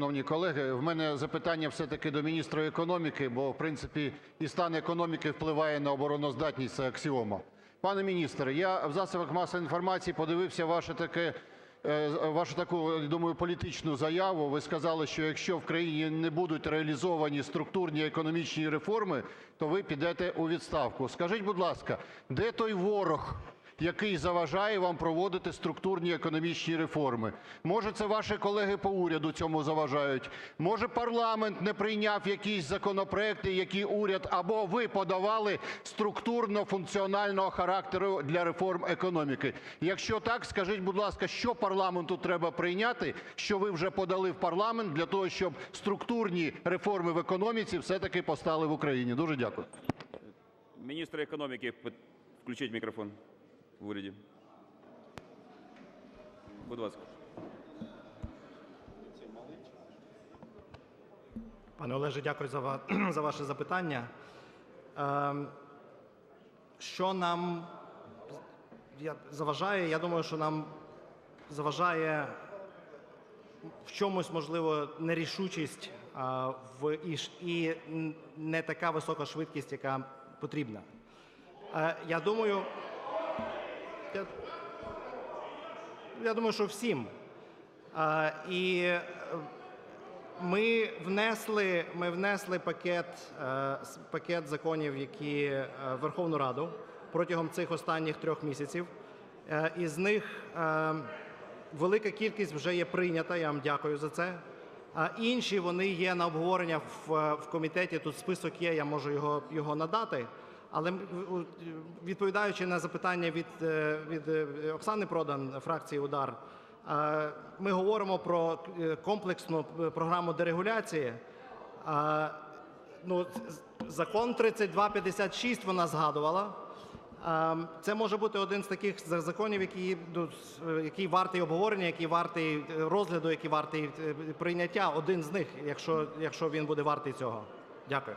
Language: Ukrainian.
шановні колеги. В мене запитання все-таки до міністра економіки, бо, в принципі, і стан економіки впливає на обороноздатність – це аксіома. Пане міністре, я в засобах масової інформації подивився ваше таке, вашу таку, думаю, політичну заяву. Ви сказали, що якщо в країні не будуть реалізовані структурні економічні реформи, то ви підете у відставку. Скажіть, будь ласка, де той ворог, який заважає вам проводити структурні економічні реформи? Може, це ваші колеги по уряду цьому заважають? Може, парламент не прийняв якісь законопроекти, які уряд або ви подавали структурно-функціонального характеру для реформ економіки? Якщо так, скажіть, будь ласка, що парламенту треба прийняти, що ви вже подали в парламент для того, щоб структурні реформи в економіці все-таки постали в Україні? Дуже дякую. Міністр економіки, включіть мікрофон в уряді. Будь ласка. Пане Олеже, дякую за ва- за ваше запитання. Ем, Що нам заважає? Я думаю, що нам заважає в чомусь, можливо, нерішучість і не така висока швидкість, яка потрібна. Е, Я думаю, я, я думаю, що всім. Е, І е, ми внесли, ми внесли пакет, е, пакет законів, які е, в Верховну Раду протягом цих останніх трьох місяців. Е, Із них е, велика кількість вже є прийнята. Я вам дякую за це. А інші вони є на обговорення в, е, в комітеті. Тут список є, я можу його, його надати. Але відповідаючи на запитання від, е, від е, Оксани Продан, фракції Удар, е, ми говоримо про комплексну програму дерегуляції. Ну, закон 3256 вона згадувала. Це може бути один з таких законів, який, ну, який вартий обговорення, який вартий розгляду, який вартий прийняття. Один з них, якщо, якщо він буде вартий цього. Дякую.